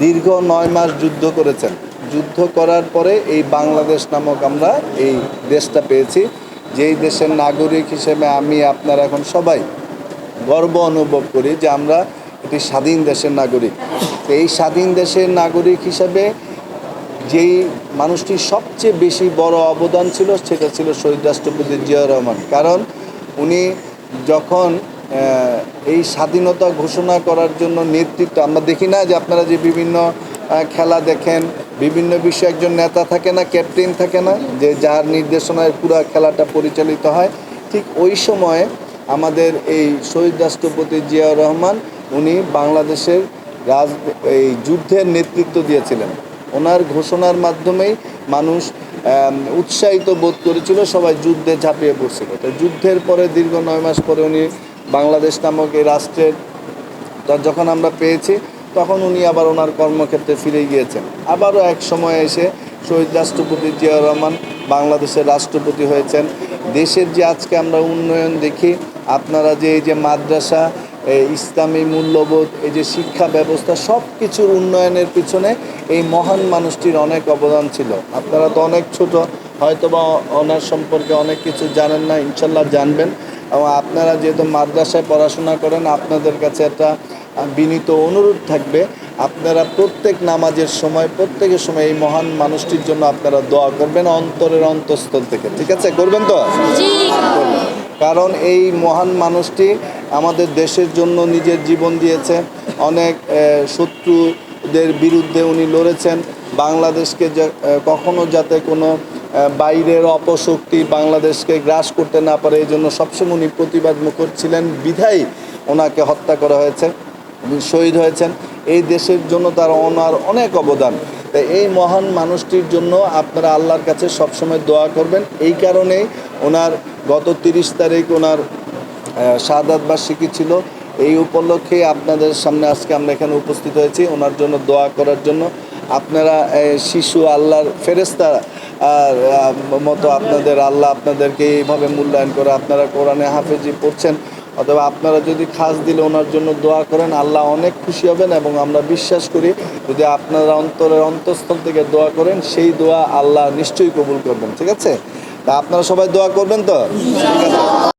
দীর্ঘ নয় মাস যুদ্ধ করেছেন। যুদ্ধ করার পরে এই বাংলাদেশ নামক আমরা এই দেশটা পেয়েছি। যেই দেশের নাগরিক হিসেবে আমি, আপনার এখন সবাই গর্ব অনুভব করি যে আমরা একটি স্বাধীন দেশের নাগরিক। এই স্বাধীন দেশের নাগরিক হিসেবে যেই মানুষটির সবচেয়ে বেশি বড় অবদান ছিল, সেটা ছিল শহীদ রাষ্ট্রপতি জিয়াউর রহমান। কারণ উনি যখন এই স্বাধীনতা ঘোষণা করার জন্য নেতৃত্ব। আমরা দেখি না যে আপনারা যে বিভিন্ন খেলা দেখেন, বিভিন্ন বিষয়ে একজন নেতা থাকে না, ক্যাপ্টেন থাকে না, যে যার নির্দেশনায় পুরো খেলাটা পরিচালিত হয়। ঠিক ওই সময়ে আমাদের এই শহীদ রাষ্ট্রপতি জিয়াউর রহমান, উনি বাংলাদেশের রাজ, এই যুদ্ধের নেতৃত্ব দিয়েছিলেন। ওনার ঘোষণার মাধ্যমেই মানুষ উৎসাহিত বোধ করেছিল, সবাই যুদ্ধে ঝাঁপিয়ে পড়ছিল। তো যুদ্ধের পরে দীর্ঘ নয় মাস পরে উনি বাংলাদেশ নামক এই রাষ্ট্রের যখন আমরা পেয়েছি, তখন উনি আবার ওনার কর্মক্ষেত্রে ফিরে গিয়েছেন। আবারও এক সময় এসে শহীদ রাষ্ট্রপতি জিয়াউর রহমান বাংলাদেশের রাষ্ট্রপতি হয়েছেন। দেশের যে আজকে আমরা উন্নয়ন দেখি, আপনারা যে এই যে মাদ্রাসা ইসলামী মূল্যবোধ, এই যে শিক্ষা ব্যবস্থা সব কিছুর উন্নয়নের পিছনে এই মহান মানুষটির অনেক অবদান ছিল। আপনারা তো অনেক ছোট হয়তো বা ওনার সম্পর্কে অনেক কিছু জানেন না ইনশাল্লাহ জানবেন। এবং আপনারা যেহেতু মাদ্রাসায় পড়াশোনা করেন আপনাদের কাছে একটা বিনীত অনুরোধ থাকবে। আপনারা প্রত্যেক নামাজের সময় প্রত্যেকের সময় এই মহান মানুষটির জন্য আপনারা দোয়া করবেন অন্তরের অন্তঃস্থল থেকে। ঠিক আছে? করবেন তো? কারণ এই মহান মানুষটি আমাদের দেশের জন্য নিজের জীবন দিয়েছে। অনেক শত্রুদের বিরুদ্ধে উনি লড়েছেন। বাংলাদেশকে কখনো যাতে কোনো বাইরের অপশক্তি বাংলাদেশকে গ্রাস করতে না পারে এই জন্য সবসময় উনি প্রতিবাদ মুখর ছিলেন। বিধায়ী ওনাকে হত্যা করা হয়েছে শহীদ হয়েছেন। এই দেশের জন্য তার ওনার অনেক অবদান। তাই এই মহান মানুষটির জন্য আপনারা আল্লাহর কাছে সবসময় দোয়া করবেন। এই কারণেই ওনার গত তিরিশ তারিখ ওনার শাহাদ বার্ষিকী ছিল। এই উপলক্ষে আপনাদের সামনে আজকে আমরা এখানে উপস্থিত হয়েছি। ওনার জন্য দোয়া করার জন্য আপনারা শিশু আল্লাহর ফেরেস্তা আর আহ, মতো আপনাদের আল্লাহ আপনাদেরকে এইভাবে মূল্যায়ন করে আপনারা কোরআনে হাফেজি পড়ছেন। অথবা আপনারা যদি খাস দিলে ওনার জন্য দোয়া করেন, আল্লাহ অনেক খুশি হবেন এবং আমরা বিশ্বাস করি যদি আপনারা অন্তরের অন্তঃস্থল থেকে দোয়া করেন, সেই দোয়া আল্লাহ নিশ্চয়ই কবুল করবেন। ঠিক আছে? তা আপনারা সবাই দোয়া করবেন তো? ঠিক আছে